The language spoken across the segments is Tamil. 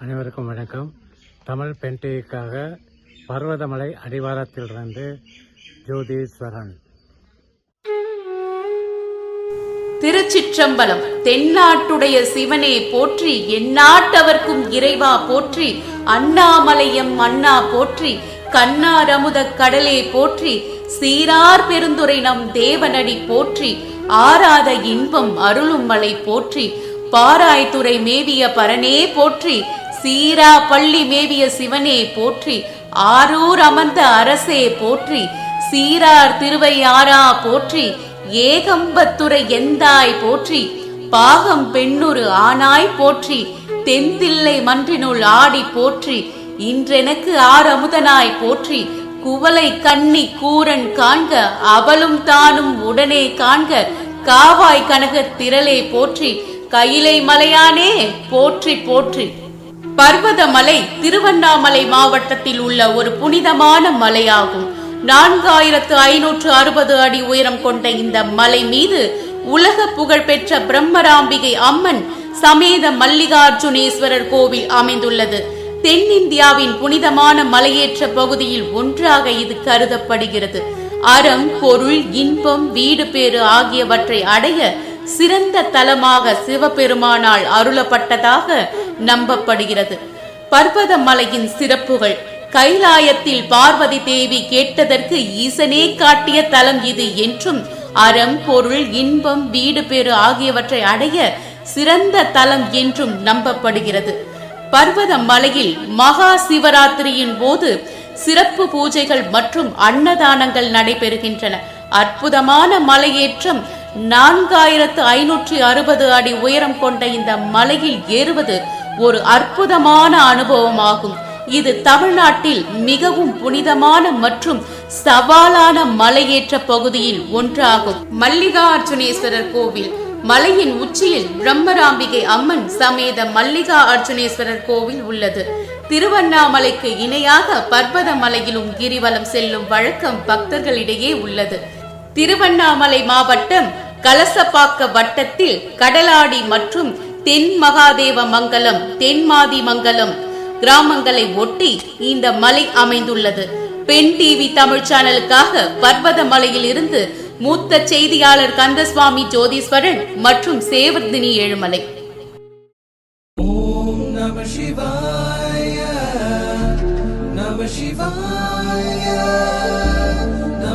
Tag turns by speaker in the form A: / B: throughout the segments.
A: அனைவருக்கும் வணக்கம். தமிழ் பென்டிக்காக பர்வதமலை அடிவாரத்திலிருந்து ஜோதீஸ்வரன்.
B: திருச்சிற்றம்பலம் தென்னாட்டுடைய சிவனே போற்றி எந்நாட்டவர்க்கும் இறைவா போற்றி அண்ணாமலையம் அண்ணா போற்றி கண்ணாரமுத கடலே போற்றி சீரார் பெருந்துரை நம் தேவனடி போற்றி ஆராத இன்பம் அருளும் மலை போற்றி பாராய்த்துறை மேவிய பரனே போற்றி சீரா பள்ளி மேவிய சிவனே போற்றி ஆரூர் அமர்ந்த அரசே போற்றி சீரார் திருவையாரா போற்றி ஏகம்பத்துரை எந்தாய் போற்றி பாகம் பெண்ணுரு ஆனாய் போற்றி தென்தில்லை மன்றினுள் ஆடி போற்றி இன்றெனக்கு ஆரமுதனாய் போற்றி குவளை கண்ணி கூரன் காண்க அவளும் தானும் உடனே காண்க காவாய் கனக திரளே போற்றி கையிலை மலையானே போற்றி போற்றி. பர்வதமலை திருவண்ணாமலை மாவட்டத்தில் உள்ள ஒரு புனிதமான மலையாகும். நான்காயிரத்து ஐநூற்று அறுபது அடி உயரம் கொண்ட இந்த மலை மீது உலக புகழ்பெற்ற பிரம்மராம்பிகை அம்மன் சமேத மல்லிகார்ஜுனேஸ்வரர் கோவில் அமைந்துள்ளது. தென்னிந்தியாவின் புனிதமான மலையேற்ற பகுதியில் ஒன்றாக இது கருதப்படுகிறது. அறம் பொருள் இன்பம் வீடு பேறு ஆகியவற்றை அடைய சிறந்த தலமாக சிவபெருமானால் அருளப்பட்டதாக நம்பப்படுகிறது. பர்வத மலையின் சிறப்புகள் கைலாயத்தில் பார்வதி தேவி கேட்டதற்கு ஈசனே காட்டிய தலம் இது என்றும் அறம் பொருள் இன்பம் வீடு பேறு ஆகியவற்றை அடைய சிறந்த தலம் என்றும் நம்பப்படுகிறது. பர்வத மலையில் மகா சிவராத்திரியின் போது சிறப்பு பூஜைகள் மற்றும் அன்னதானங்கள் நடைபெறுகின்றன. அற்புதமான மலையேற்றம் நான்காயிரத்து ஐநூற்றி அறுபது அடி உயரம் கொண்ட இந்த மலையில் ஏறுவது ஒரு அற்புதமான அனுபவமாகும். இது தமிழ்நாட்டில் மிகவும் புனிதமான மற்றும் சவாலான மலையேற்ற பகுதியில் ஒன்றாகும். மல்லிகா அர்ஜுனேஸ்வரர் கோவில். மலையின் உச்சியில் பிரம்மராம்பிகை அம்மன் சமேத மல்லிகா அர்ஜுனேஸ்வரர் கோவில் உள்ளது. திருவண்ணாமலைக்கு இணையாக பர்வத மலையிலும் கிரிவலம் செல்லும் வழக்கம் பக்தர்களிடையே உள்ளது. திருவண்ணாமலை மாவட்டம் கலசப்பாக்க வட்டத்தில் கடலாடி மற்றும் தென் மகாதேவ மங்கலம் தென்மாதி மங்கலம் கிராமங்களை ஒட்டி இந்த மலை அமைந்துள்ளது. பெண் டிவி தமிழ் சேனலுக்காக பர்வத மலையில் இருந்து மூத்த செய்தியாளர் கந்தசுவாமி ஜோதீஸ்வரன் மற்றும் சேவர்தினி ஏழுமலை.
C: ஓம் நம சிவாய நம சிவாய.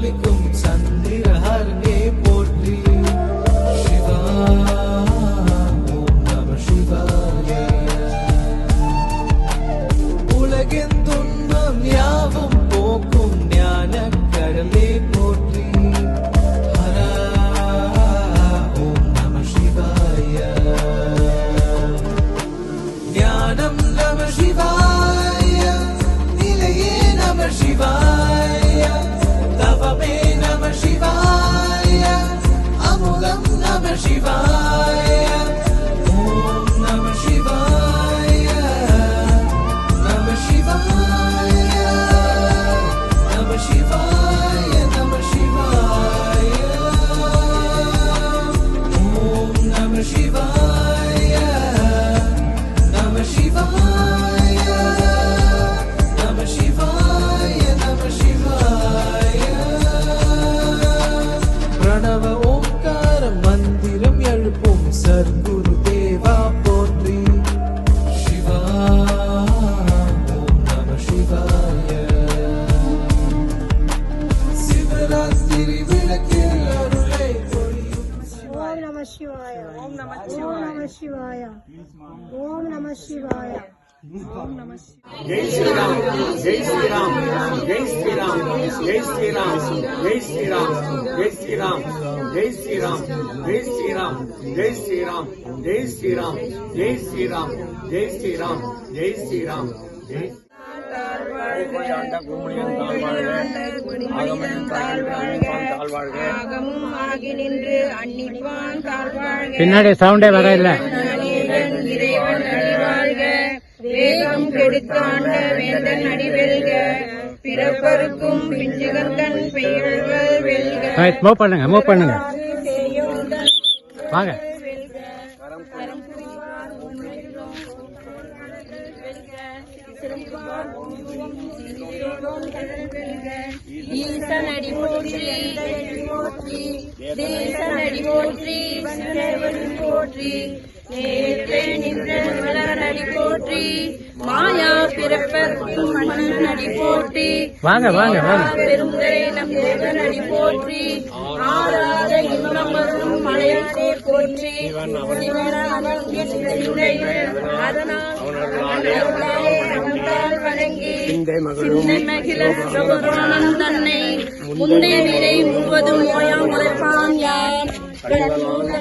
C: நித்தம் 希望。శివాయ ఓం నమ శివాయ
D: ఓం నమ శివాయ ఓం నమ శివాయ
E: జై శ్రీరామ్ జై శ్రీరామ్ జై శ్రీరామ్ జై శ్రీరామ్ జై శ్రీరామ్ జై శ్రీరామ్ జై శ్రీరామ్ జై శ్రీరామ్ జై శ్రీరామ్ జై శ్రీరామ్ జై శ్రీరామ్ జై శ్రీరామ్ జై శ్రీరామ్ జై
F: ஆகமும் ஆகி நின்று அன்னிப்பான் தாழ்வாழ்க
A: பின்னாடி சவுண்டே வர இல்ல.
F: வேகம் கெடுத்தாண்ட வேந்தன் அடிவெல்க பிறப்பருக்கும் பிஞ்சுகந்தன் பெயழ்வர் வெல்க
A: மூவ் பண்ணுங்க. மூவ் பண்ணுங்க வாங்க.
F: போற்றி. தேசன் அடி போற்றி வந்தவன் போற்றி. நேற்றே நின்ற அடி போற்றி. மாயா பிறப்பர்க்கும் மன்னன் அடி போற்றி.
A: வாங்க வாங்க வாங்க.
F: பெருந்துரை நம் தேவன் அடி போற்றி. ஆறாத இன்பம் வரும் மலையானே போற்றி சிவனாமல் எட்டில்லை. அதனால் அவனருளாலே அவன்தாள் வணங்கி. சிந்தை மகிழ சிவபுராணம் தன்னை. முந்தை விரை முழுவதும் ஓயாமல் Saludos.